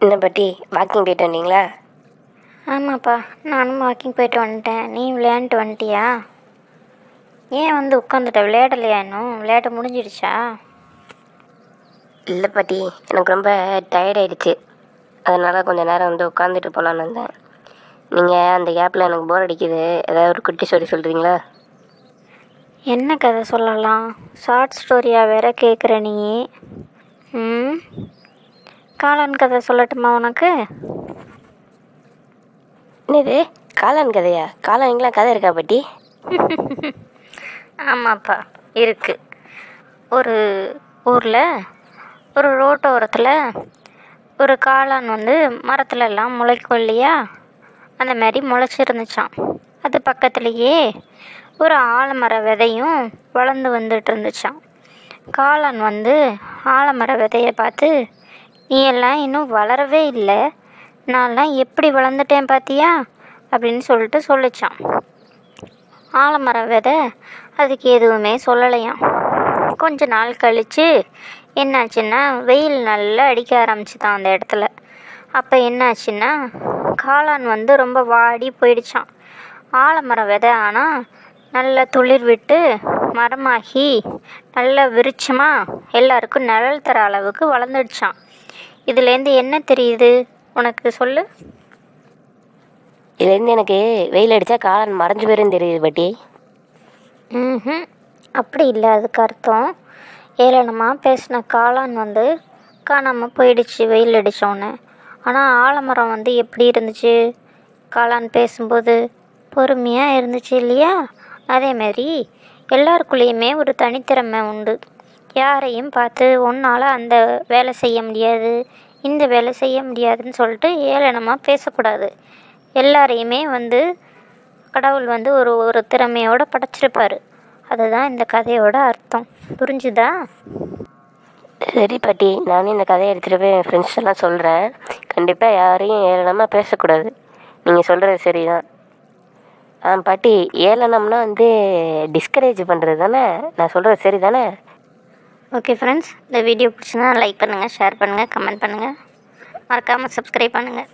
என்ன பாட்டி வாக்கிங் போயிட்டு வந்தீங்களா? ஆமாப்பா நானும் வாக்கிங் போயிட்டு வந்துட்டேன். நீ விளையாண்டுட்டு வந்துட்டியா? ஏன் வந்து உட்காந்துட்ட விளையாடலையா இன்னும்? விளையாட முடிஞ்சிடுச்சா? இல்லை பாட்டி எனக்கு ரொம்ப டயர்ட் ஆயிடுச்சு. அதனால் கொஞ்ச நேரம் வந்து உட்காந்துட்டு போகலான்னு வந்தேன். நீங்கள் அந்த கேப்பில் எனக்கு போர் அடிக்குது. ஏதாவது ஒரு குட்டி ஸ்டோரி சொல்கிறீங்களா என்ன கதை சொல்லலாம்? ஷார்ட் ஸ்டோரியாக வேற கேட்குற நீ. ம்? காளான் கதை சொல்லட்டுமா உனக்கு? என்னது? காளான் கதையா? காளானுங்களாம் கதை இருக்கா பாட்டி? ஆமாப்பா இருக்குது ஒரு ஊரில் ஒரு ரோட்டோரத்தில் ஒரு காளான் வந்து மரத்துல எல்லாம் முளைக்கும் இல்லையா? அந்த மாதிரி முளைச்சிருந்துச்சான் அது பக்கத்துலேயே ஒரு ஆலமர விதையும் வளர்ந்து வந்துட்டு இருந்துச்சான் காளான் வந்து ஆலமர விதையை பார்த்து நீ எல்லாம் இன்னும் வளரவே இல்லை. நான்லாம் எப்படி வளர்ந்துட்டேன் பார்த்தியா அப்படின்னு சொல்லிட்டு சொல்லிச்சான். ஆலமரம் விதை அதுக்கு எதுவுமே சொல்லலையாம் கொஞ்ச நாள் கழித்து என்னாச்சுன்னா வெயில் நல்லா அடிக்க ஆரம்பிச்சுதான் அந்த இடத்துல. அப்போ என்னாச்சுன்னா காளான் வந்து ரொம்ப வாடி போயிடுச்சான் ஆலமர விதை ஆனால் நல்ல துளிர் விட்டு மரமாகி நல்ல விருட்சமாக எல்லாருக்கும் நிழல் தர அளவுக்கு வளர்ந்துடுச்சான் இதுலேருந்து என்ன தெரியுது? உனக்கு சொல்லு. இதுலேருந்து எனக்கு வெயில் அடித்தா காளான் மறைஞ்சு போயிரும் தெரியுது பாட்டி. ம் அப்படி இல்லை அதுக்கு அர்த்தம். ஏளனமாக பேசின காளான் வந்து காணாமல் போயிடுச்சு வெயில் அடித்தோன்னே ஆனால் ஆலமரம் வந்து எப்படி இருந்துச்சு? காளான் பேசும்போது பொறுமையாக இருந்துச்சு இல்லையா? அதேமாரி எல்லாருக்குள்ளேயுமே ஒரு தனித்திறமை உண்டு. யாரையும் பார்த்து உன்னால் அந்த வேலை செய்ய முடியாது இந்த வேலை செய்ய முடியாதுன்னு சொல்லிட்டு ஏளனமாக பேசக்கூடாது. எல்லாரையுமே வந்து கடவுள் வந்து ஒரு ஒரு திறமையோட படைச்சிருப்பார். அதுதான் இந்த கதையோட அர்த்தம். புரிஞ்சுதா? சரி பாட்டி நானும் இந்த கதையை எடுத்துகிட்டு போய் என் ஃப்ரெண்ட்ஸ் எல்லாம் சொல்கிறேன் கண்டிப்பாக யாரையும் ஏளனமாக பேசக்கூடாது. நீங்கள் சொல்கிறது சரிதான். ஆ பாட்டி ஏளனம்னா வந்து டிஸ்கரேஜ் பண்ணுறது தானே நான் சொல்கிறது சரி தானே ஓகே ஃப்ரெண்ட்ஸ் இந்த வீடியோ பிடிச்சிங்கன்னா லைக் பண்ணுங்கள் ஷேர் பண்ணுங்கள் கமெண்ட் பண்ணுங்கள் மறக்காமல் சப்ஸ்கிரைப் பண்ணுங்கள்